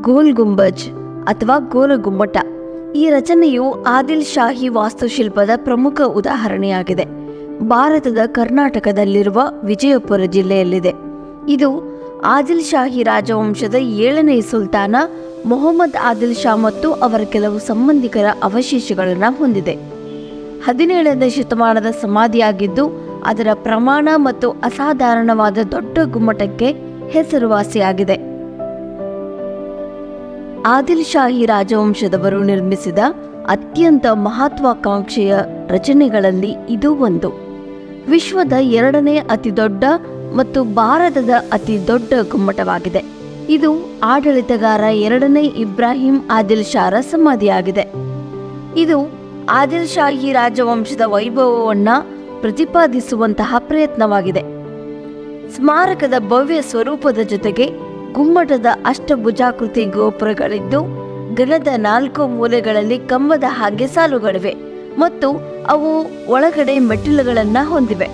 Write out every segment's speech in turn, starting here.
ಗೋಲ್ ಗುಂಬಜ್ ಅಥವಾ ಗೋಲ ಗುಮ್ಮಟ. ಈ ರಚನೆಯು ಆದಿಲ್ ಶಾಹಿ ವಾಸ್ತುಶಿಲ್ಪದ ಪ್ರಮುಖ ಉದಾಹರಣೆಯಾಗಿದೆ. ಭಾರತದ ಕರ್ನಾಟಕದಲ್ಲಿರುವ ವಿಜಯಪುರ ಜಿಲ್ಲೆಯಲ್ಲಿದೆ. ಇದು ಆದಿಲ್ ಶಾಹಿ ರಾಜವಂಶದ ಏಳನೇ ಸುಲ್ತಾನ ಮೊಹಮ್ಮದ್ ಆದಿಲ್ ಶಾ ಮತ್ತು ಅವರ ಕೆಲವು ಸಂಬಂಧಿಕರ ಅವಶೇಷಗಳನ್ನು ಹೊಂದಿದೆ. ಹದಿನೇಳನೇ ಶತಮಾನದ ಸಮಾಧಿಯಾಗಿದ್ದು, ಅದರ ಪ್ರಮಾಣ ಮತ್ತು ಅಸಾಧಾರಣವಾದ ದೊಡ್ಡ ಗುಮ್ಮಟಕ್ಕೆ ಹೆಸರುವಾಸಿಯಾಗಿದೆ. ಆದಿಲ್ ಶಾಹಿ ರಾಜವಂಶದವರು ನಿರ್ಮಿಸಿದ ಅತ್ಯಂತ ಮಹತ್ವಾಕಾಂಕ್ಷೆಯ ರಚನೆಗಳಲ್ಲಿ ಇದು ಒಂದು. ವಿಶ್ವದ ಎರಡನೇ ಅತಿದೊಡ್ಡ ಮತ್ತು ಭಾರತದ ಅತಿ ದೊಡ್ಡ ಗುಮ್ಮಟವಾಗಿದೆ. ಇದು ಆಡಳಿತಗಾರ ಎರಡನೇ ಇಬ್ರಾಹಿಂ ಆದಿಲ್ ಶಾರ ಸಮಾಧಿಯಾಗಿದೆ. ಇದು ಆದಿಲ್ ಶಾಹಿ ರಾಜವಂಶದ ವೈಭವವನ್ನು ಪ್ರತಿಪಾದಿಸುವಂತಹ ಪ್ರಯತ್ನವಾಗಿದೆ. ಸ್ಮಾರಕದ ಭವ್ಯ ಸ್ವರೂಪದ ಜೊತೆಗೆ ಗುಮ್ಮಟದ ಅಷ್ಟಭುಜಾಕೃತಿ ಗೋಪುರಗಳಿದ್ದು ಗಣದ ನಾಲ್ಕು ಮೂಲೆಗಳಲ್ಲಿ ಕಂಬದ ಹಾಗೆ ಸಾಲುಗಳಿವೆ ಮತ್ತು ಅವು ಒಳಗಡೆ ಮೆಟ್ಟಿಲುಗಳನ್ನ ಹೊಂದಿವೆ.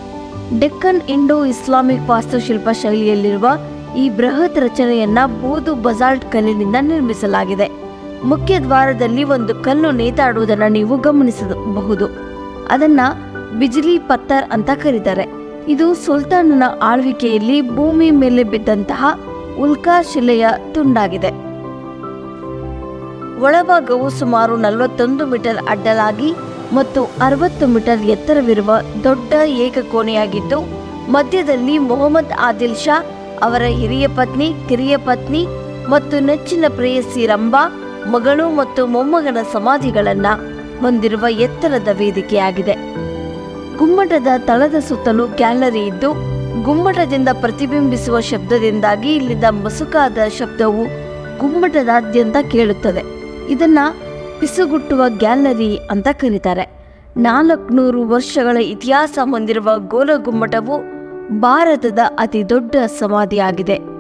ಡೆಕ್ಕನ್ ಇಂಡೋ ಇಸ್ಲಾಮಿಕ್ ವಾಸ್ತುಶಿಲ್ಪ ಶೈಲಿಯಲ್ಲಿರುವ ಈ ಬೃಹತ್ ರಚನೆಯನ್ನ ಬೂದು ಬಜಾಲ್ಟ್ ಕಲ್ಲಿನಿಂದ ನಿರ್ಮಿಸಲಾಗಿದೆ. ಮುಖ್ಯ ದ್ವಾರದಲ್ಲಿ ಒಂದು ಕಲ್ಲು ನೇತಾಡುವುದನ್ನು ನೀವು ಗಮನಿಸಬಹುದು. ಅದನ್ನ ಬಿಜಿಲಿ ಪತ್ತರ್ ಅಂತ ಕರೀತಾರೆ. ಇದು ಸುಲ್ತಾನನ ಆಳ್ವಿಕೆಯಲ್ಲಿ ಭೂಮಿ ಮೇಲೆ ಬಿದ್ದಂತಹ ಉಲ್ಕಾ ಶಿಲೆಯ ತುಂಡಾಗಿದೆ. ಒಳಭಾಗವು ಸುಮಾರು ನಲವತ್ತೊಂದು ಮೀಟರ್ ಅಡ್ಡಲಾಗಿ ಮತ್ತು ಅರವತ್ತು ಮೀಟರ್ ಎತ್ತರವಿರುವ ದೊಡ್ಡ ಏಕಕೋಣೆಯಾಗಿದ್ದು, ಮಧ್ಯದಲ್ಲಿ ಮೊಹಮ್ಮದ್ ಆದಿಲ್ ಶಾ, ಅವರ ಹಿರಿಯ ಪತ್ನಿ, ಕಿರಿಯ ಪತ್ನಿ ಮತ್ತು ನೆಚ್ಚಿನ ಪ್ರೇಯಸಿ ರಂಬಾ ಮಗಳು ಮತ್ತು ಮೊಮ್ಮಗನ ಸಮಾಧಿಗಳನ್ನ ಹೊಂದಿರುವ ಎತ್ತರದ ವೇದಿಕೆಯಾಗಿದೆ. ಗುಮ್ಮಟದ ತಳದ ಸುತ್ತಲೂ ಗ್ಯಾಲರಿ ಇದ್ದು ಗುಮ್ಮಟದಿಂದ ಪ್ರತಿಬಿಂಬಿಸುವ ಶಬ್ದದಿಂದಾಗಿ ಇಲ್ಲಿದ್ದ ಮಸುಕಾದ ಶಬ್ದವು ಗುಮ್ಮಟದಾದ್ಯಂತ ಕೇಳುತ್ತದೆ. ಇದನ್ನ ಪಿಸುಗುಟ್ಟುವ ಗ್ಯಾಲರಿ ಅಂತ ಕರೀತಾರೆ. ನಾಲ್ಕುನೂರು ವರ್ಷಗಳ ಇತಿಹಾಸ ಹೊಂದಿರುವ ಗೋಲಗುಮ್ಮಟವು ಭಾರತದ ಅತಿ ದೊಡ್ಡ ಸಮಾಧಿಯಾಗಿದೆ.